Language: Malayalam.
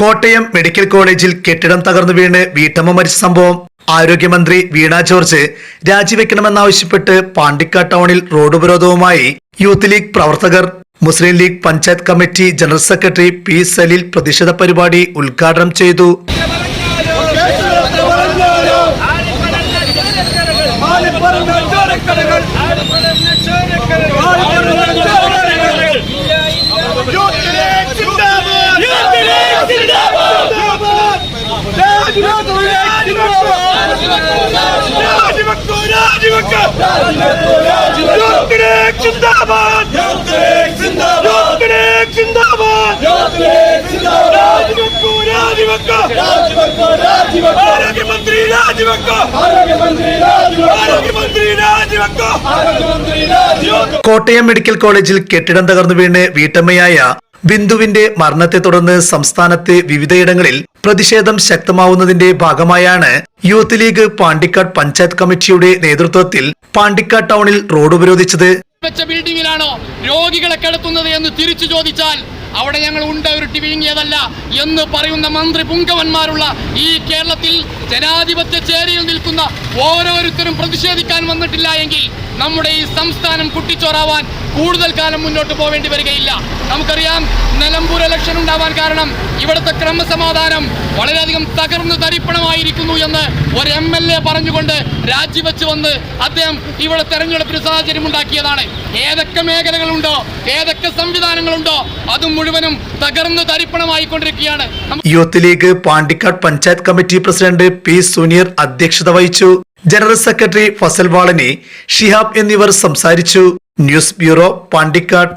കോട്ടയം മെഡിക്കൽ കോളേജിൽ കെട്ടിടം തകർന്നു വീണ് വീട്ടമ്മ മരിച്ച സംഭവം ആരോഗ്യമന്ത്രി വീണ ജോർജ് രാജിവെക്കണമെന്നാവശ്യപ്പെട്ട് പാണ്ടിക്കാട് ടൗണിൽ റോഡ് ഉപരോധവുമായി യൂത്ത് ലീഗ് പ്രവർത്തകർ. Muslim League panchayat committee general secretary P Saleel പ്രതിഷേധ പരിപാടി ഉദ്ഘാടനം ചെയ്തു. ആരോഗ്യമന്ത്രി രാജിവെക്കോ ആരോഗ്യമന്ത്രി രാജിവെക്കോ. കോട്ടയം മെഡിക്കൽ കോളേജിൽ കെട്ടിടം തകർന്നു വീണ് വീട്ടമ്മയായ ബിന്ദുവിന്റെ മരണത്തെ തുടർന്ന് സംസ്ഥാനത്തെ വിവിധയിടങ്ങളിൽ പ്രതിഷേധം ശക്തമാവുന്നതിന്റെ ഭാഗമായാണ് യൂത്ത് ലീഗ് പാണ്ടിക്കാട് പഞ്ചായത്ത് കമ്മിറ്റിയുടെ നേതൃത്വത്തിൽ പാണ്ടിക്കാട് ടൗണിൽ റോഡ് ഉപരോധിച്ചത്. വെച്ച ബിൽഡിങ്ങിലാണോ രോഗികളെ കിടത്തുന്നത് എന്ന് തിരിച്ചു ചോദിച്ചാൽ അവിടെ ഞങ്ങൾ ഉണ്ട് ഉരുട്ടി വിഴുങ്ങിയതല്ല എന്ന് പറയുന്ന മന്ത്രി പുങ്കവന്മാരുള്ള ഈ കേരളത്തിൽ ജനാധിപത്യ ചേരിയിൽ നിൽക്കുന്ന ഓരോരുത്തരും പ്രതിഷേധിക്കാൻ വന്നിട്ടില്ല എങ്കിൽ നമ്മുടെ ഈ സംസ്ഥാനം കുട്ടിച്ചോറാവാൻ കൂടുതൽ കാലം മുന്നോട്ട് പോവേണ്ടി വരികയില്ല. നമുക്കറിയാം നിലമ്പൂർ ഇലക്ഷൻ ഉണ്ടാവാൻ കാരണം ഇവിടുത്തെ ക്രമസമാധാനം വളരെയധികം തകർന്നു തരിപ്പണമായിരിക്കുന്നു എന്ന് ഒരു എം എൽ എ പറഞ്ഞുകൊണ്ട് രാജിവെച്ച് വന്ന് അദ്ദേഹം ഇവിടെ തെരഞ്ഞെടുപ്പിന് സാഹചര്യം ഉണ്ടാക്കിയതാണ് ഏതൊക്കെ മേഖലകളുണ്ടോ ഏതൊക്കെ സംവിധാനങ്ങളുണ്ടോ അതും മുഴുവനും തകർന്നു തരിപ്പണമായിക്കൊണ്ടിരിക്കുകയാണ്. Youth league Pandikkad panchayat committee president P Suneer അധ്യക്ഷത വഹിച്ചു. ജനറൽ സെക്രട്ടറി ഫസൽ വാളനി ഷിഹാബ് എന്നിവർ സംസാരിച്ചു. News bureau Pandikkad.